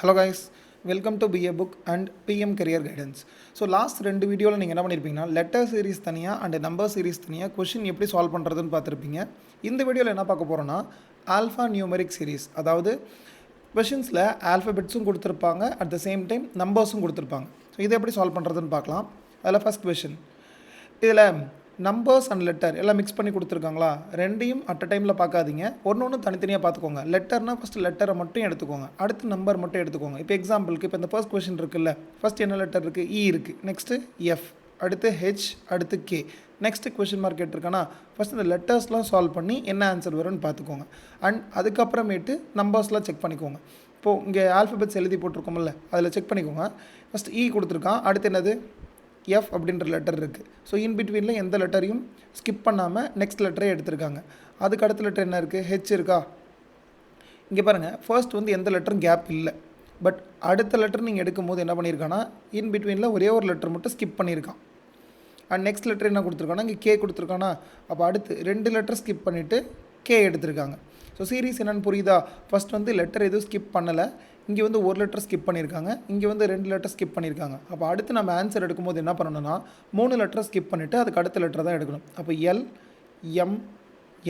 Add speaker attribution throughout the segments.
Speaker 1: Hello guys welcome to PA book and PM career guidance so last ரெண்டு வீடியோவில் நீங்கள் என்ன பண்ணியிருப்பீங்கன்னா லெட்டர் சீரிஸ் தனியாக அண்ட் நம்பர் சீரிஸ் தனியாக கொஷின் எப்படி சால்வ் பண்ணுறதுன்னு பார்த்துருப்பீங்க. இந்த வீடியோவில் என்ன பார்க்க போகிறோன்னா ஆல்ஃபா நியூமெரிக் சீரிஸ் அதாவது கொஷின்ஸில் ஆல்ஃபபெட்ஸும் கொடுத்துருப்பாங்க. அட் த சேம் டைம் நம்பர்ஸும் கொடுத்துருப்பாங்க. ஸோ இதை எப்படி சால்வ் பண்ணுறதுன்னு பார்க்கலாம். அதில் ஃபஸ்ட் கொஷின் இதில் நம்பர்ஸ் அண்ட் லெட்டர் எல்லாம் மிக்ஸ் பண்ணி கொடுத்துருக்காங்களா? ரெண்டையும் அட் அ டைமில் பார்க்காதீங்க. ஒன்று ஒன்று தனித்தனியாக பார்த்துக்கோங்க லெட்டர்னா ஃபஸ்ட்டு லெட்டரை மட்டும் எடுத்துக்கோங்க. அடுத்து நம்பர் மட்டும் எடுத்துக்கோங்க. இப்போ எக்ஸாம்பிளுக்கு இப்போ இந்த ஃபர்ஸ்ட் கொஷின் இருக்குல்ல. ஃபஸ்ட் என்ன லெட்டர் இருக்குது இ e இருக்குது நெக்ஸ்ட்டு எஃப் அடுத்து ஹெச் அடுத்து கே நெக்ஸ்ட்டு கொஷின் மார்க் கேட்டிருக்கானா? ஃபஸ்ட் இந்த லெட்டர்ஸ்லாம் சால்வ் பண்ணி என்ன ஆன்சர் வரும்னு பார்த்துக்கோங்க. அண்ட் அதுக்கப்புறமேட்டு நம்பர்ஸ்லாம் செக் பண்ணிக்கோங்க. இப்போது இங்கே ஆல்ஃபபெட்ஸ் எழுதி போட்டிருக்கோம்ல அதில் செக் பண்ணிக்கோங்க. ஃபஸ்ட் இ e கொடுத்துருக்கான். அடுத்து என்னது? எஃப் அப்படின்ற லெட்டர் இருக்குது ஸோ இன் பிட்வீனில் எந்த லெட்டரையும் ஸ்கிப் பண்ணாமல் நெக்ஸ்ட் லெட்டரே எடுத்திருக்காங்க. அதுக்கு அடுத்த லெட்டர் என்ன இருக்குது ஹெச் இருக்கா? இங்கே பாருங்கள் ஃபர்ஸ்ட் வந்து எந்த லெட்டரும் கேப் இல்லை. பட் அடுத்த லெட்டர் நீங்கள் எடுக்கும்போது என்ன பண்ணியிருக்கான்னா இன் பிட்வீனில் ஒரே ஒரு லெட்டர் மட்டும் ஸ்கிப் பண்ணியிருக்கான் அண்ட் நெக்ஸ்ட் லெட்டர் என்ன கொடுத்துருக்கானா இங்கே கே கொடுத்துருக்கானா? அப்போ அடுத்து ரெண்டு லெட்டர் ஸ்கிப் பண்ணிவிட்டு கே எடுத்திருக்காங்க. ஸோ சீரீஸ் என்னென்னு புரியுதா? ஃபஸ்ட் வந்து லெட்டர் எதுவும் ஸ்கிப் பண்ணலை. இங்கே வந்து ஒரு லெட்டர் ஸ்கிப் பண்ணியிருக்காங்க இங்கே வந்து ரெண்டு லெட்டர் ஸ்கிப் பண்ணியிருக்காங்க அப்போ அடுத்து நம்ம ஆன்சர் எடுக்கும்போது என்ன பண்ணணும்னா மூணு லெட்டர் ஸ்கிப் பண்ணிவிட்டு அதுக்கு அடுத்த லெட்டர் தான் எடுக்கணும். அப்போ எல் எம்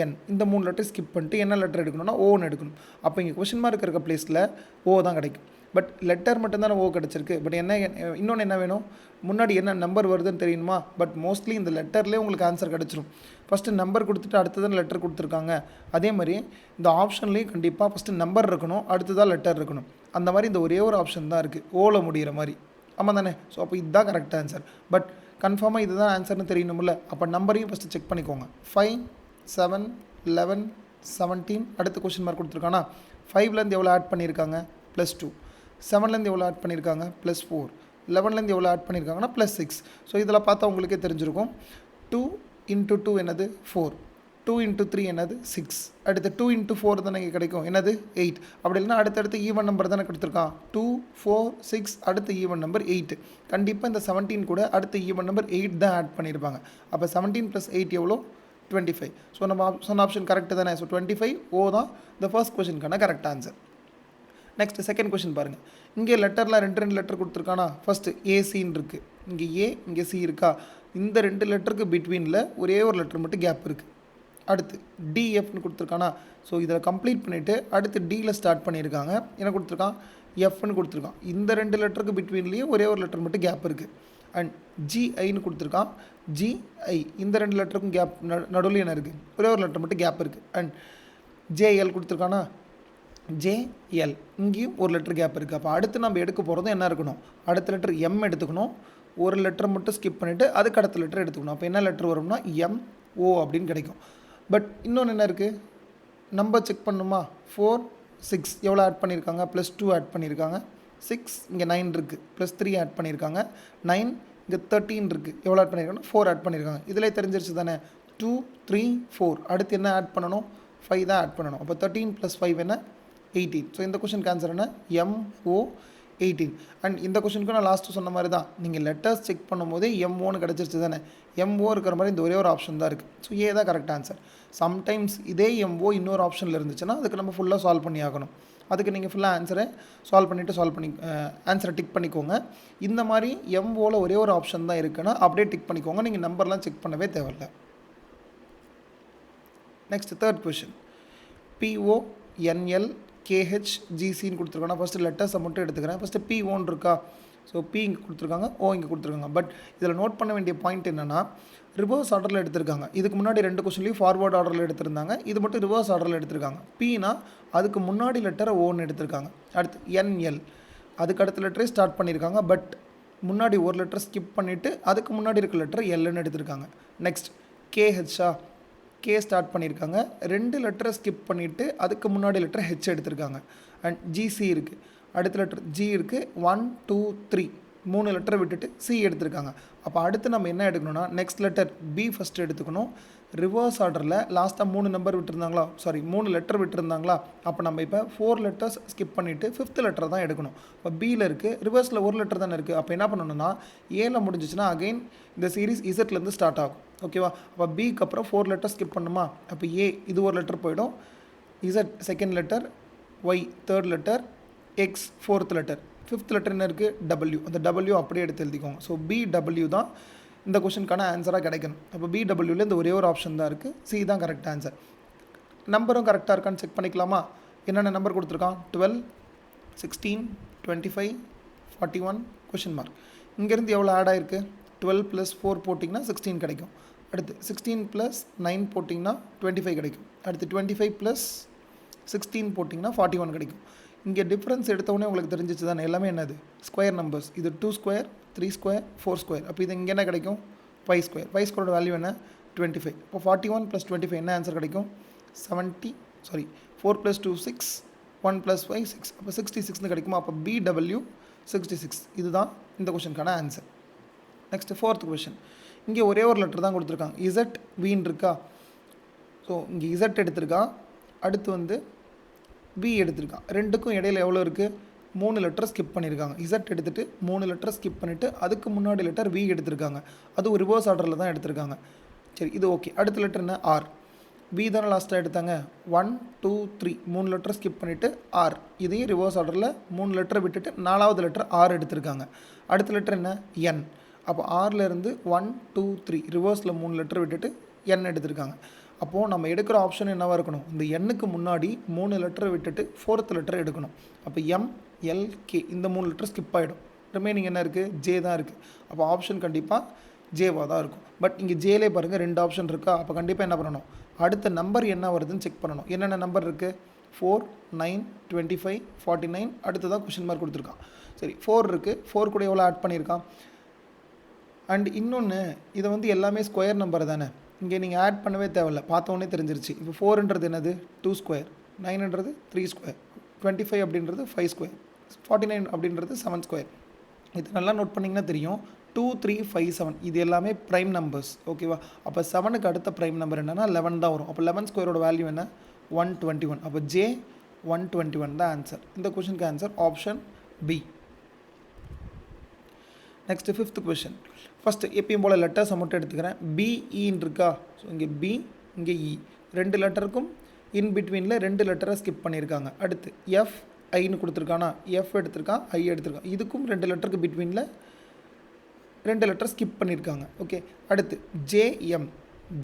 Speaker 1: என் இந்த மூணு லெட்டர் ஸ்கிப் பண்ணிட்டு என்ன லெட்டர் எடுக்கணும்னா ஓன்னு எடுக்கணும். அப்போ இங்கே கொஷின் மார்க் இருக்க பிளேஸில் ஓ தான் கிடைக்கும். பட் லெட்டர் மட்டும்தானே ஓ கிடச்சிருக்கு. பட் என்ன இன்னொன்று என்ன வேணும்? முன்னாடி என்ன நம்பர் வருதுன்னு தெரியணுமா பட் மோஸ்ட்லி இந்த லெட்டர்லேயே உங்களுக்கு ஆன்சர் கிடச்சிரும். ஃபஸ்ட்டு நம்பர் கொடுத்துட்டு அடுத்ததான் லெட்டர் கொடுத்துருக்காங்க? அதே மாதிரி இந்த ஆப்ஷன்லேயும் கண்டிப்பாக ஃபஸ்ட்டு நம்பர் இருக்கணும் அடுத்ததாக லெட்டர் இருக்கணும். அந்த மாதிரி இந்த ஒரே ஒரு ஆப்ஷன் தான் இருக்குது ஓவில் முடிகிற மாதிரி. ஆமாம் தானே? ஸோ அப்போ இதுதான் கரெக்ட் ஆன்சர் பட் கன்ஃபார்மாக இதுதான் ஆன்சர்னு தெரியணும்ல? அப்போ நம்பரையும் ஃபஸ்ட்டு செக் பண்ணிக்கோங்க. ஃபைவ் செவன் லெவன் செவன்டீன் அடுத்த கொஷின் மார்க் கொடுத்துருக்கானா? ஃபைவ்லேருந்து எவ்வளோ ஆட் பண்ணியிருக்காங்க? ப்ளஸ் டூ செவன்லேருந்து எவ்வளோ ஆட் பண்ணியிருக்காங்க? ப்ளஸ் ஃபோர் லெவன்லேருந்து எவ்வளோ ஆட் பண்ணியிருக்காங்கன்னா ப்ளஸ் சிக்ஸ் ஸோ இதில் பார்த்தா உங்களுக்கே தெரிஞ்சிருக்கும். டூ இன்ட்டு டூ என்னது? ஃபோர் டூ இன்ட்டு த்ரீ என்னது? சிக்ஸ் அடுத்து டூ இன்ட்டு ஃபோர் தானே இங்கே கிடைக்கும். என்னது? எயிட் அப்படி இல்லைனா அடுத்தடுத்து ஈவன் நம்பர் தானே கொடுத்துருக்கான். டூ ஃபோர் சிக்ஸ் அடுத்த ஈவன் நம்பர் எயிட் கண்டிப்பாக இந்த செவன்டீன் கூட அடுத்த ஈவன் நம்பர் எயிட் தான் ஆட் பண்ணியிருப்பாங்க. அப்போ செவன்டீன் ப்ளஸ் எயிட் எவ்வளோ? டுவெண்ட்டி ஃபைவ் ஸோ நம்ம சொன்ன ஆப்ஷன் கரெக்டு தானே. ஸோ டுவெண்ட்டி ஃபைவ் ஓ தான் இந்த first கொஷினுக்கான correct answer next second question பாருங்கள் இங்கே லெட்டரில் ரெண்டு ரெண்டு லெட்டர் கொடுத்துருக்கானா? ஃபஸ்ட்டு ஏசின்னு இருக்குது இங்கே ஏ இங்கே சி இருக்கா? இந்த ரெண்டு லெட்டருக்கு பிட்வீனில் ஒரே ஒரு லெட்டர் மட்டும் கேப் இருக்குது அடுத்து டிஎஃப்னு கொடுத்துருக்கானா? ஸோ இதில் கம்ப்ளீட் பண்ணிவிட்டு அடுத்து டியில் ஸ்டார்ட் பண்ணியிருக்காங்க. என்ன கொடுத்துருக்கான்? எஃப்னு கொடுத்துருக்கான். இந்த ரெண்டு லெட்டருக்கு பிட்வீன்லேயும் ஒரே ஒரு லெட்டர் மட்டும் கேப் இருக்குது அண்ட் ஜிஐன்னு கொடுத்துருக்கான். ஜிஐ இந்த ரெண்டு லெட்டருக்கும் கேப் நடுவில் என்ன இருக்குது ஒரே ஒரு லெட்டர் மட்டும் கேப் இருக்குது அண்ட் ஜேஎல் கொடுத்துருக்கானா? ஜேஎல் இங்கேயும் ஒரு லெட்டர் கேப் இருக்குது அப்போ அடுத்து நம்ம எடுக்க போகிறதும் என்ன இருக்கணும்? அடுத்த லெட்டர் எம் எடுத்துக்கணும். ஒரு லெட்டர் மட்டும் ஸ்கிப் பண்ணிவிட்டு அதுக்கு அடுத்த லெட்டர் எடுத்துக்கணும். அப்போ என்ன லெட்டர் வரும்னா எம் ஓ அப்படின்னு கிடைக்கும். பட் இன்னொன்று என்ன இருக்குது நம்பர் செக் பண்ணுமா? ஃபோர் சிக்ஸ் எவ்வளோ ஆட் பண்ணியிருக்காங்க ப்ளஸ் டூ ஆட் பண்ணியிருக்காங்க சிக்ஸ் இங்கே நைன் இருக்குது ப்ளஸ் த்ரீ ஆட் பண்ணியிருக்காங்க நைன் இங்கே தேர்ட்டீன் இருக்குது எவ்வளோ ஆட் பண்ணியிருக்காங்க ஃபோர் ஆட் பண்ணியிருக்காங்க இதில் தெரிஞ்சிருச்சு தானே? டூ த்ரீ ஃபோர் அடுத்து என்ன ஆட் பண்ணணும்? ஃபைவ் தான் ஆட் பண்ணணும். அப்போ தேர்ட்டீன் ப்ளஸ் ஃபைவ் என்ன? எயிட்டீன் ஸோ இந்த கொஷனுக்கு ஆன்சர் என்ன? எம்ஓ எயிட்டீன் அண்ட் இந்த கொஷனுக்கு நான் லாஸ்ட்டு சொன்ன மாதிரி தான். நீங்கள் லெட்டர்ஸ் செக் பண்ணும்போதே எம்ஓன்னு கிடச்சிருச்சு தானே? எம்ஓ இருக்கிற மாதிரி இந்த ஒரே ஒரு ஆப்ஷன் தான் இருக்குது ஸோ ஏ தான் கரெக்ட் ஆன்சர் சம்டைம்ஸ் இதே எம்ஓ இன்னொரு ஆப்ஷனில் இருந்துச்சுன்னா அதுக்கு நம்ம ஃபுல்லாக சால்வ் பண்ணி ஆகணும். அதுக்கு நீங்கள் ஃபுல்லாக ஆன்சரை சால்வ் பண்ணிவிட்டு சால்வ் பண்ணி ஆன்சரை டிக் பண்ணிக்கோங்க. இந்த மாதிரி எம்ஓவில் ஒரே ஒரு ஆப்ஷன் தான் இருக்குன்னா அப்படியே டிக் பண்ணிக்கோங்க. நீங்கள் நம்பர்லாம் செக் பண்ணவே தேவையில்ல. Next third question P O N L K H ஜிசின்னு கொடுத்துருக்காங்க. ஃபஸ்ட்டு லெட்டர்ஸை மட்டும் எடுத்துக்கிறேன். ஃபஸ்ட்டு பி ஓன் இருக்கா? ஸோ பி இங்கே கொடுத்துருக்காங்க ஓ இங்கே கொடுத்துருக்காங்க. பட் இதில் நோட் பண்ண வேண்டிய பாயிண்ட் என்னென்னா ரிவர்ஸ் ஆர்டரில் எடுத்திருக்காங்க. இதுக்கு முன்னாடி ரெண்டு கொஸ்டின்லையும் ஃபார்வர்ட் ஆர்டரில் எடுத்திருந்தாங்க. இது மட்டும் ரிவர்ஸ் ஆர்டரில் எடுத்திருக்காங்க. பீனா அதுக்கு முன்னாடி லெட்டரை ஓன்னு எடுத்திருக்காங்க. அடுத்து என்எல் அதுக்கு அடுத்த லெட்டரே ஸ்டார்ட் பண்ணியிருக்காங்க பட் முன்னாடி ஒரு லெட்டர் ஸ்கிப் பண்ணிவிட்டு அதுக்கு முன்னாடி இருக்க லெட்டர் எல்லுன்னு எடுத்திருக்காங்க. நெக்ஸ்ட் கேஹெச்ஆ கே ஸ்டார்ட் பண்ணியிருக்காங்க. ரெண்டு லெட்டரை ஸ்கிப் பண்ணிவிட்டு அதுக்கு முன்னாடி லெட்டர் ஹெச் எடுத்திருக்காங்க. அண்ட் ஜிசி இருக்குது அடுத்த லெட்டர் ஜி இருக்குது ஒன் டூ த்ரீ மூணு லெட்டர் விட்டுட்டு சி எடுத்திருக்காங்க. அப்போ அடுத்து நம்ம என்ன எடுக்கணும்னா நெக்ஸ்ட் லெட்டர் பி ஃபஸ்ட்டு எடுத்துக்கணும். ரிவர்ஸ் ஆர்டரில் லாஸ்ட்டாக மூணு நம்பர் விட்டுருந்தாங்களா? சாரி மூணு லெட்டர் விட்டுருந்தாங்களா? அப்போ நம்ம இப்போ ஃபோர் லெட்டர்ஸ் ஸ்கிப் பண்ணிவிட்டு ஃபிஃப்த் லெட்டர் தான் எடுக்கணும். இப்போ பியில் இருக்குது ரிவர்ஸில் ஒரு லெட்டர் தானே இருக்குது அப்போ என்ன பண்ணணும்னா ஏல முடிஞ்சிச்சுன்னா அகெயின் இந்த சீரீஸ் இசட்லேருந்து ஸ்டார்ட் ஆகும். ஓகேவா அப்போ பிக்கு அப்புறம் ஃபோர் லெட்டர் ஸ்கிப் பண்ணுமா? அப்போ ஏ இது ஒரு லெட்டர் போயிடும். Z second letter Y third letter X fourth letter fifth letter என்ன இருக்குது டபிள்யூ அந்த டபிள்யூ அப்படியே எடுத்து எழுதிக்கோங்க. ஸோ பி டபிள்யூ தான் இந்த கொஷனுக்கான ஆன்சராக கிடைக்கணும். அப்போ பி டபிள்யூவில் இந்த ஒரே ஒரு ஆப்ஷன் தான் இருக்குது சி தான் கரெக்ட் ஆன்சர் நம்பரும் கரெக்டாக இருக்கான்னு செக் பண்ணிக்கலாமா? என்னென்ன நம்பர் கொடுத்துருக்கான்? Twelve sixteen twenty five forty one question mark இங்கேருந்து எவ்வளோ ஆட் ஆகிருக்கு டுவெல் ப்ளஸ் ஃபோர் போட்டிங்கன்னா சிக்ஸ்டீன் கிடைக்கும். அடுத்து சிக்ஸ்டீன் ப்ளஸ் நைன் போட்டிங்கன்னா டுவெண்ட்டி ஃபைவ் கிடைக்கும். அடுத்து டுவெண்ட்டி ஃபைவ் ப்ளஸ் சிக்ஸ்டீன் போட்டிங்கன்னா ஃபார்ட்டி ஒன் கிடைக்கும். இங்கே டிஃப்ரென்ஸ் எடுத்தவொடனே உங்களுக்கு தெரிஞ்சிச்சு தானே? எல்லாமே என்னது? ஸ்கொயர் நம்பர்ஸ் இது two square three square four square அப்போ இது இங்கே என்ன கிடைக்கும்? ஃபைவ் ஸ்கொயர் ஃபைவ் ஸ்கொயரோட வேல்யூ என்ன? டுவெண்ட்டி ஃபைவ் இப்போ forty one plus twenty five என்ன ஆன்சர் கிடைக்கும்? Seventy sorry four plus two six one plus five six அப்போ சிக்ஸ்டி சிக்ஸ்னு கிடைக்குமா? அப்போ பி டபிள்யூ சிக்ஸ்டி சிக்ஸ் இதுதான் இந்த கொஷனுக்கான ஆன்சர் நெக்ஸ்ட் ஃபோர்த் கொஷின் இங்கே ஒரே ஒரு லெட்டர் தான் கொடுத்துருக்காங்க. இசட் வீன் இருக்கா? ஸோ இங்கே இசட் எடுத்திருக்கா? அடுத்து வந்து வி எடுத்திருக்கான். ரெண்டுக்கும் இடையில எவ்வளோ இருக்குது மூணு லெட்டர் ஸ்கிப் பண்ணியிருக்காங்க இசட் எடுத்துகிட்டு மூணு லெட்டர் ஸ்கிப் பண்ணிவிட்டு அதுக்கு முன்னாடி லெட்டர் வி எடுத்திருக்காங்க. அது ரிவர்ஸ் ஆர்டரில் தான் எடுத்திருக்காங்க. சரி இது ஓகே அடுத்த லெட்டர் என்ன? ஆர் பி தானே லாஸ்ட்டாக எடுத்தாங்க? ஒன் டூ த்ரீ மூணு லெட்டர் ஸ்கிப் பண்ணிவிட்டு ஆர் இதையும் ரிவர்ஸ் ஆர்டரில் மூணு லெட்டர் விட்டுட்டு நாலாவது லெட்டர் ஆர் எடுத்திருக்காங்க. அடுத்த லெட்டர் என்ன? என் அப்போ ஆர்லேருந்து ஒன் டூ த்ரீ ரிவர்ஸில் மூணு லெட்டர் விட்டுட்டு என் எடுத்திருக்காங்க. அப்போது நம்ம எடுக்கிற ஆப்ஷன் என்னவாக இருக்கணும்? இந்த எண்ணுக்கு முன்னாடி மூணு லெட்டர் விட்டுட்டு ஃபோர்த் லெட்டர் எடுக்கணும். அப்போ எம் எல் கே இந்த மூணு லெட்டர் ஸ்கிப் ஆகிடும் ரிமைனிங் என்ன இருக்குது ஜே தான் இருக்குது அப்போ ஆப்ஷன் கண்டிப்பாக ஜேவாக தான் இருக்கும். பட் இங்கே ஜேலே பாருங்கள் ரெண்டு ஆப்ஷன் இருக்கா? அப்போ கண்டிப்பாக என்ன பண்ணணும்? அடுத்த நம்பர் என்ன வருதுன்னு செக் பண்ணணும். என்னென்ன நம்பர் இருக்குது four nine twenty five forty nine அடுத்ததாக கொஷின் மார்க் கொடுத்துருக்கான். சரி ஃபோர் இருக்குது ஃபோர் கூட எவ்வளோ ஆட் பண்ணியிருக்கான்? அண்ட் இன்னொன்று இதை வந்து எல்லாமே ஸ்கொயர் நம்பர் தானே? இங்கே நீங்கள் ஆட் பண்ணவே தேவையில்ல. பார்த்தோன்னே தெரிஞ்சிருச்சு. இப்போ ஃபோர்ன்றது என்னது? டூ ஸ்கொயர் நைன்ன்றது த்ரீ ஸ்கொயர் டுவெண்ட்டி ஃபைவ் அப்படின்றது ஃபைவ் ஸ்கொயர் ஃபார்ட்டி நைன் அப்படின்றது செவன் ஸ்கொயர் இது நல்லா நோட் பண்ணிங்கன்னா தெரியும். டூ த்ரீ ஃபைவ் செவன் இது எல்லாமே ப்ரைம் நம்பர்ஸ் ஓகேவா அப்போ செவனுக்கு அடுத்த ப்ரைம் நம்பர் என்னென்னா லெவன் தான் வரும். அப்போ லெவன் ஸ்கொயரோட வேல்யூ என்ன? ஒன் டுவெண்ட்டி ஒன் அப்போ ஜே ஒன் டுவெண்ட்டி ஒன் தான் ஆன்சர் இந்த கொஷனுக்கு answer option B next fifth question first எப்பயும் போல் லெட்டர்ஸை மட்டும் எடுத்துக்கிறேன். பிஇன்னு e இருக்கா ஸோ இங்கே பி இங்கே இ ரெண்டு லெட்டருக்கும் இன் பிட்வீனில் ரெண்டு லெட்டரை ஸ்கிப் பண்ணியிருக்காங்க. அடுத்து எஃப் ஐன்னு கொடுத்துருக்கானா? எஃப் எடுத்திருக்கான் ஐ எடுத்திருக்கான். இதுக்கும் ரெண்டு லெட்டருக்கு பிட்வீனில் ரெண்டு லெட்டர் ஸ்கிப் பண்ணியிருக்காங்க. ஓகே அடுத்து ஜேஎம்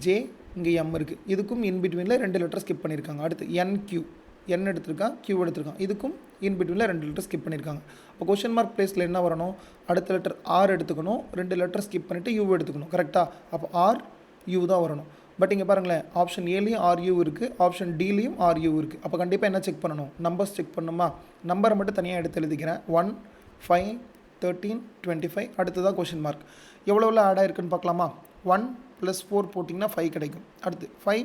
Speaker 1: ஜே இங்கே எம் இருக்குது இதுக்கும் இன் பிட்வீனில் ரெண்டு லெட்டர் ஸ்கிப் பண்ணியிருக்காங்க. அடுத்து என்கியூ என் எடுத்திருக்கான் கியூ எடுத்திருக்கான். இதுக்கும் இன் பிட்வீனில் ரெண்டு லெட்டர் ஸ்கிப் பண்ணியிருக்காங்க அப்போ கொஷின் மார்க் பிளேஸில் என்ன வரணும்? அடுத்த லெட்டர் ஆர் எடுத்துக்கணும். ரெண்டு லெட்டர் ஸ்கிப் பண்ணிவிட்டு யூ எடுத்துக்கணும். கரெக்டாக அப்போ ஆர் யூ தான் வரணும். பட் இங்கே பாருங்களேன் ஆப்ஷன் ஏலேயும் ஆர்யூ இருக்குது ஆப்ஷன் டிலையும் ஆர்யூ இருக்குது அப்போ கண்டிப்பாக என்ன செக் பண்ணணும்? நம்பர்ஸ் செக் பண்ணணுமா நம்பரை மட்டும் தனியாக எடுத்து எழுதிக்கிறேன். One five thirteen twenty five அடுத்ததாக கொஷின் மார்க் எவ்வளோ எவ்வளோ ஆட் ஆயிருக்குன்னு பார்க்கலாமா? ஒன் ப்ளஸ் ஃபோர் போட்டிங்கன்னா ஃபைவ் கிடைக்கும். அடுத்து ஃபைவ்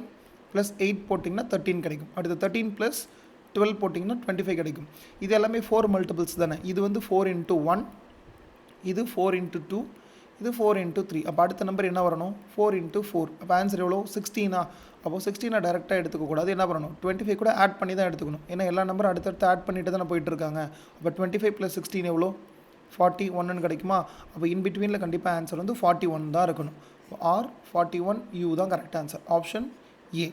Speaker 1: ப்ளஸ் எயிட் போட்டிங்கன்னா தேர்ட்டின் கிடைக்கும். அடுத்து தேர்ட்டின் ப்ளஸ் டுவெல் போட்டிங்கன்னா டுவெண்ட்டி ஃபைவ் கிடைக்கும். இது எல்லாமே ஃபோர் மல்டிபிள்ஸ் தானே. இது வந்து ஃபோர் இன்ட்டு ஒன் இது ஃபோர் இன்ட்டு டூ இது ஃபோர் இன்ட்டு த்ரீ அப்போ அடுத்த நம்பர் என்ன வரணும்? ஃபோர் இன்ட்டு ஃபோர் அப்போ ஆன்சர் எவ்வளோ சிக்ஸ்டீனா அப்போ சிக்ஸ்டீனை டேரெக்டாக எடுத்துக்கக்கூடாது என்ன பண்ணணும்? டுவெண்ட்டி ஃபைவ் கூட ஆட் பண்ணி தான் எடுத்துக்கணும். ஏன்னா எல்லா நம்பரும் அடுத்தடுத்து ஆட் பண்ணிட்டு தானே போயிட்டுருக்காங்க அப்போ டுவெண்ட்டி ஃபைவ் ப்ளஸ் சிக்ஸ்டீன் எவ்வளோ? ஃபார்ட்டி ஒன்னு கிடைக்குமா? அப்போ இன் பிட்வீனில் கண்டிப்பாக ஆன்சர் வந்து ஃபார்ட்டி ஒன் தான் இருக்கணும். ஆர் ஃபார்ட்டி ஒன் யூ தான் கரெக்ட் ஆன்சர் ஆப்ஷன் ஏ.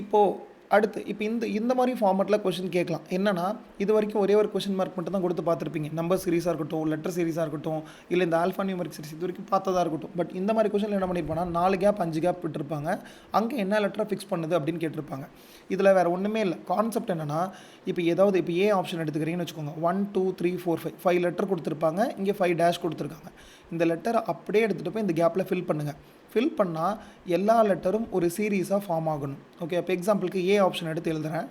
Speaker 1: இப்போது அடுத்து இப்போ இந்த இந்த மாதிரி ஃபார்மெட்டில் கொஷின் கேட்கலாம். என்னென்னா இது வரைக்கும் ஒரே ஒரு கொஷின் மார்க் மட்டும் தான் கொடுத்து பார்த்துருப்பீங்க. நம்பர் சீரிஸாக இருக்கட்டும் லெட்டர் சீரிஸாக இருக்கட்டும் இல்லை இந்த ஆல்ஃபா நியூமரிக் சீரிஸ் இது வரைக்கும் பார்த்ததாக இருக்கட்டும். பட் இந்த மாதிரி கொஷனில் என்ன பண்ணியிருப்பாங்கன்னா நாலு கேப் அஞ்சு கேப் விட்டுருப்பாங்க. அங்கே என்ன லெட்டரை ஃபிக்ஸ் பண்ணுது அப்படின்னு கேட்டிருப்பாங்க. இதில் வேறு ஒன்றுமே இல்லை. கான்செப்ட் என்னென்னா இப்போ ஏதாவது இப்போ ஏ ஆப்ஷன் எடுத்துக்கிறீங்கன்னு வச்சுக்கோங்க. One two three four five five letter கொடுத்துருப்பாங்க. இங்கே ஃபைவ் டேஷ் கொடுத்துருக்காங்க. இந்த லெட்டரை அப்படியே எடுத்துகிட்டு போய் இந்த கேப்பில் ஃபில் பண்ணுங்கள் ஃபில் பண்ணால் எல்லா லெட்டரும் ஒரு சீரீஸாக ஃபார்ம் ஆகணும். ஓகே இப்போ எக்ஸாம்பிளுக்கு ஏ ஆப்ஷன் எடுத்து எழுதுகிறேன்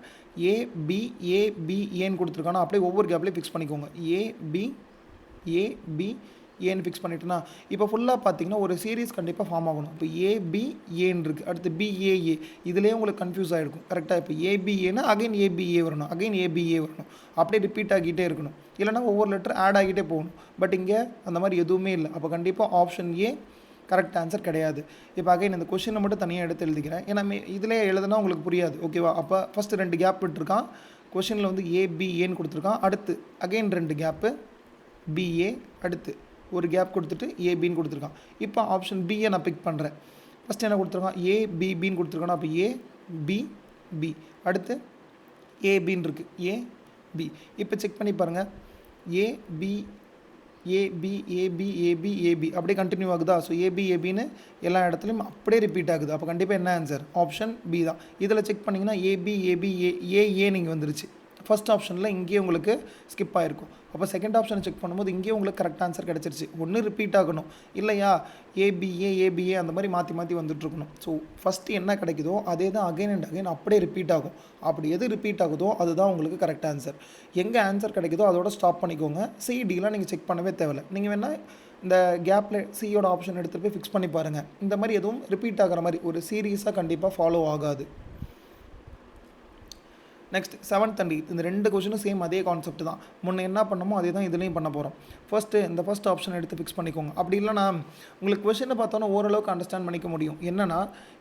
Speaker 1: ஏ பி ஏ பி ஏன்னு கொடுத்துருக்கானா அப்படியே ஒவ்வொரு கேப்லேயும் ஃபிக்ஸ் பண்ணிக்கோங்க. ஏ பி ஏ பி ஏன்னு ஃபிக்ஸ் பண்ணிட்டேன்னா இப்போ ஃபுல்லாக பார்த்தீங்கன்னா ஒரு சீரீஸ் கண்டிப்பாக ஃபார்ம் ஆகணும். இப்போ ஏபி இருக்குது அடுத்து பிஏஏ இதுலேயே உங்களுக்கு கன்ஃபியூஸ் ஆகிருக்கும் கரெக்டாக இப்போ ஏபிஏனா அகைன் ஏபிஏ வரணும். அகைன் ஏபிஏ வரணும். அப்படியே ரிப்பீட் ஆகிட்டே இருக்கணும். இல்லைனா ஒவ்வொரு லெட்டர் ஆட் ஆகிட்டே போகணும். பட் இங்கே அந்த மாதிரி எதுவுமே இல்லை. அப்போ கண்டிப்பாக ஆப்ஷன் ஏ கரெக்ட் ஆன்சர் கிடையாது. இப்போ அகைன் இந்த கொஷினை மட்டும் தனியாக எடுத்து எழுதிக்கிறேன். ஏன்னா இதிலே எழுதுனா உங்களுக்கு புரியாது. ஓகேவா அப்போ ஃபஸ்ட்டு ரெண்டு கேப் விட்டுருக்கான். கொஷினில் வந்து ஏபிஏன்னு கொடுத்துருக்கான். அடுத்து அகைன் ரெண்டு கேப்பு பிஏ அடுத்து. ஒரு கேப் கொடுத்துட்டு ஏபின்னு கொடுத்துருக்கான். இப்போ ஆப்ஷன் பிஏ நான் பிக் பண்ணுறேன் ஃபஸ்ட்டு என்ன கொடுத்துருக்கான்? ஏ பிபின்னு கொடுத்துருக்கானா. அப்போ ஏ பி பி அடுத்து ஏபின்னு இருக்குது ஏ பி இப்போ செக் பண்ணி பாருங்கள் A B A B A B A B A B அப்படியே கண்டினியூ ஆகுதா? ஸோ ஏபி ஏபின்னு எல்லா இடத்துலையும் அப்படியே ரிப்பீட் ஆகுது. அப்போ கண்டிப்பாக என்ன ஆன்சர் ஆப்ஷன் பி தான். இதில் செக் பண்ணிங்கன்னா ஏபி ஏபி ஏ ஏ நீங்கள் வந்துருச்சு. ஃபர்ஸ்ட் ஆப்ஷனில் இங்கேயே உங்களுக்கு ஸ்கிப் ஆகிருக்கும் அப்போ செகண்ட் ஆப்ஷனை செக் பண்ணும்போது இங்கேயே உங்களுக்கு கரெக்ட் ஆன்சர் கிடச்சிருச்சு. ஒன்று ரிப்பீட் ஆகணும். இல்லையா? ஏபிஏ ஏபிஏ அந்த மாதிரி மாற்றி மாற்றி வந்துட்டுருக்கணும் ஸோ ஃபஸ்ட்டு என்ன கிடைக்குதோ அதே தான் அகைன் அண்ட் அகைன் அப்படியே ரிப்பீட் ஆகும். அப்படி எது ரிப்பீட் ஆகுதோ அதுதான் உங்களுக்கு கரெக்ட் ஆன்சர் எங்கே ஆன்சர் கிடைக்குதோ அதோட ஸ்டாப் பண்ணிக்கோங்க. சிடிலாம் நீங்கள் செக் பண்ணவே தேவையில்லை. நீங்கள் வேணால் இந்த கேப்பில் சியோட ஆப்ஷன் எடுத்துகிட்டு போய் ஃபிக்ஸ் பண்ணி பாருங்கள் இந்த மாதிரி எதுவும் ரிப்பீட் ஆகிற மாதிரி ஒரு சீரியஸாக கண்டிப்பாக ஃபாலோ ஆகாது. நெக்ஸ்ட் செவன்த் அண்ட் எயித் இந்த ரெண்டு கொஷினும் சேம் அதே கான்செப்ட் தான். முன்ன என்ன பண்ணமோ அதே தான் இதுலேயும் பண்ண போகிறோம் ஃபஸ்ட்டு இந்த ஃபஸ்ட் ஆப்ஷன் எடுத்து ஃபிக்ஸ் பண்ணிக்கோங்க. அப்படி இல்லைனா உங்களுக்கு கொஷினை பார்த்தோன்னா ஓரளவுக்கு அண்டர்ஸ்டாண்ட் பண்ணிக்க முடியும். என்னென்னா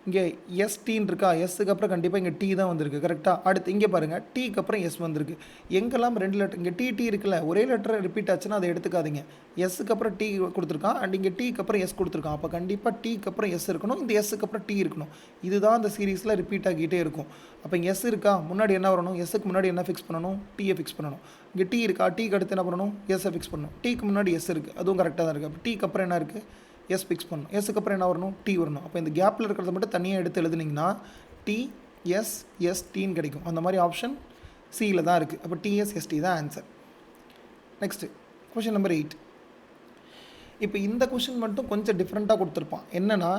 Speaker 1: இங்கே எஸ் டீன் இருக்கா? எஸ்ஸுக்கு அப்புறம் கண்டிப்பாக இங்கே டி தான் வந்திருக்கு கரெக்டாக அடுத்து இங்கே பாருங்கள் டீக்கு அப்புறம் எஸ் வந்திருக்கு. எங்கெல்லாம் ரெண்டு லெட்டர் இங்கே டி டி இருக்குல்ல ஒரே லெட்டர் ரிப்பீட் ஆச்சுன்னா அதை எடுத்துக்காதீங்க. எஸ்ஸுக்கு அப்புறம் டி கொடுத்துருக்கான் அண்ட் இங்கே டீக்கு அப்புறம் எஸ் கொடுத்துருக்கான். அப்போ கண்டிப்பாக டீக்கு அப்புறம் எஸ் இருக்கணும் இந்த எஸ்ஸுக்கு அப்புறம் டி இருக்கணும். இதுதான் அந்த சீரீஸில் ரிப்பீட் ஆகிட்டே இருக்கும். அப்போ இங்கே எஸ் இருக்கா? முன்னாடி என்ன பண்ணணும் எஸ்ஸுக்கு முன்னாடி என்ன ஃபிக்ஸ் பண்ணணும்? டீயை ஃபிக்ஸ் பண்ணணும். இங்கே டீ இருக்கா? டீக்கு அடுத்து என்ன பண்ணணும்? எஸ்ஸை ஃபிக்ஸ் பண்ணணும். டீக்கு முன்னாடி எஸ் இருக்குது அதுவும் கரெக்டாக தான் இருக்குது அப்போ டீக்கு அப்புறம் என்ன இருக்குது எஸ் ஃபிக்ஸ் பண்ணணும். எஸ்ஸுக்கு அப்புறம் என்ன வரணும்? டீ வரணும். அப்போ இந்த கேப்பில் இருக்கிறத மட்டும் தனியாக எடுத்து எழுதுனீங்கன்னா டி எஸ் எஸ் டீன்னு கிடைக்கும். அந்த மாதிரி ஆப்ஷன் சியில் தான் இருக்குது அப்போ டிஎஸ்எஸ்டி தான் answer next question number eight இப்போ இந்த கொஷின் மட்டும் கொஞ்சம் டிஃப்ரெண்ட்டாக கொடுத்துருப்பான். என்னென்னா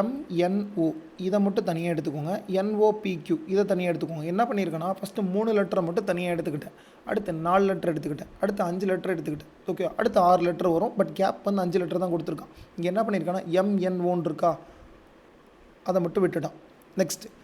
Speaker 1: எம்என்ஓ இதை மட்டும் தனியாக எடுத்துக்கோங்க. என்ஓபிக்யூ இதை தனியாக எடுத்துக்கோங்க. என்ன பண்ணியிருக்கேன்னா ஃபஸ்ட்டு மூணு லெட்டரை மட்டும் தனியாக எடுத்துக்கிட்டேன். அடுத்து நாலு லெட்டர் எடுத்துக்கிட்டேன். அடுத்து அஞ்சு லெட்டர் எடுத்துக்கிட்டேன். ஓகே அடுத்து ஆறு லெட்டர் வரும். பட் கேப் வந்து அஞ்சு லெட்டர் தான் கொடுத்துருக்கான். இங்கே என்ன பண்ணியிருக்கான்னா எம்என்ஓன்னு இருக்கா? அதை மட்டும் விட்டுட்டான். நெக்ஸ்ட்டு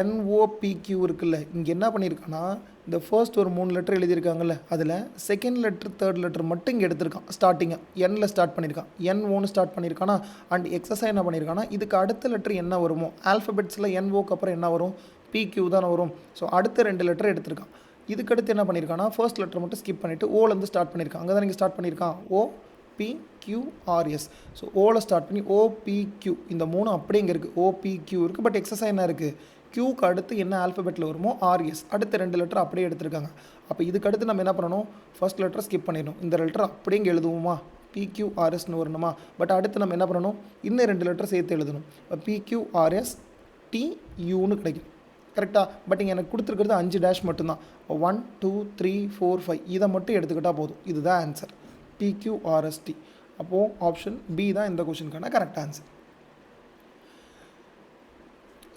Speaker 1: என்ஓபிக்யூ இருக்குல்ல. இங்கே என்ன பண்ணியிருக்கான்னா இந்த ஃபர்ஸ்ட் ஒரு மூணு லெட்டர் எழுதியிருக்காங்கல்ல அதில் செகண்ட் லெட்டர் தேர்ட் லெட்டர் மட்டும் இங்கே எடுத்திருக்கான் ஸ்டார்டிங்கை எண்ணில் ஸ்டார்ட் பண்ணியிருக்கான் என் ஓன்னு ஸ்டார்ட் பண்ணியிருக்கானா அண்ட் எக்ஸசைஸ் என்ன பண்ணியிருக்கானா இதுக்கு அடுத்த லெட்டர் என்ன வருமோ ஆல்ஃபபெட்ஸில் என்ஓக்கு அப்புறம் என்ன வரும்? பிக்யூ தானே வரும். ஸோ அடுத்த ரெண்டு லெட்டர் எடுத்திருக்கான். இதுக்கு அடுத்து என்ன பண்ணியிருக்கானா ஃபர்ஸ்ட் லெட்டர் மட்டும் ஸ்கிப் பண்ணிவிட்டு ஓலேருந்து ஸ்டார்ட் பண்ணியிருக்கான் அங்கே தான் இங்கே ஸ்டார்ட் பண்ணியிருக்கான் ஓ பிக்யூஆர்எஸ் ஸோ ஓவில் ஸ்டார்ட் பண்ணி ஓபிக்யூ இந்த மூணு அப்படியே இங்கே இருக்குது ஓபிக்யூ இருக்குது பட் எக்ஸசைஸ் என்ன இருக்குது க்யூக்கு அடுத்து என்ன ஆல்ஃபபெட்டில் வருமோ ஆர்எஸ் அடுத்த ரெண்டு லெட்டர் அப்படியே எடுத்திருக்காங்க. அப்போ இதுக்கு அடுத்து நம்ம என்ன பண்ணணும்? ஃபர்ஸ்ட் லெட்டர் ஸ்கிப் பண்ணிடணும். இந்த லெட்டர் அப்படியே இங்கே எழுதுவோமா? பிக்யூஆர்எஸ்னு வரணுமா? பட் அடுத்து நம்ம என்ன பண்ணணும்? இன்னும் ரெண்டு லெட்டர் சேர்த்து எழுதணும். இப்போ பிக்யூஆர்எஸ் டியூன்னு கிடைக்கும். கரெக்டாக பட் இங்கே எனக்கு கொடுத்துருக்கிறது அஞ்சு டேஷ் மட்டும்தான். One two three four five இதை மட்டும் எடுத்துக்கிட்டால் போதும். இதுதான் ஆன்சர் பிக்யூஆர்எஸ்டி அப்போது ஆப்ஷன் பி தான் இந்த கொஷினுக்கான கரெக்ட் ஆன்சர்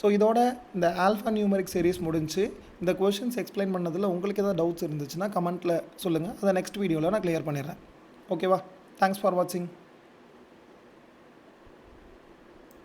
Speaker 1: ஸோ இதோட இந்த ஆல்ஃபா நியூமரிக் சீரிஸ் முடிஞ்சு இந்த கொஷின்ஸ் எக்ஸ்பிளைன் பண்ணதில் உங்களுக்கு ஏதாவது டவுட்ஸ் இருந்துச்சுன்னா கமெண்ட்டில் சொல்லுங்கள் அதை நெக்ஸ்ட் வீடியோவில் நான் க்ளியர் பண்ணிடுறேன். ஓகேவா தேங்க்ஸ் ஃபார் வாட்சிங்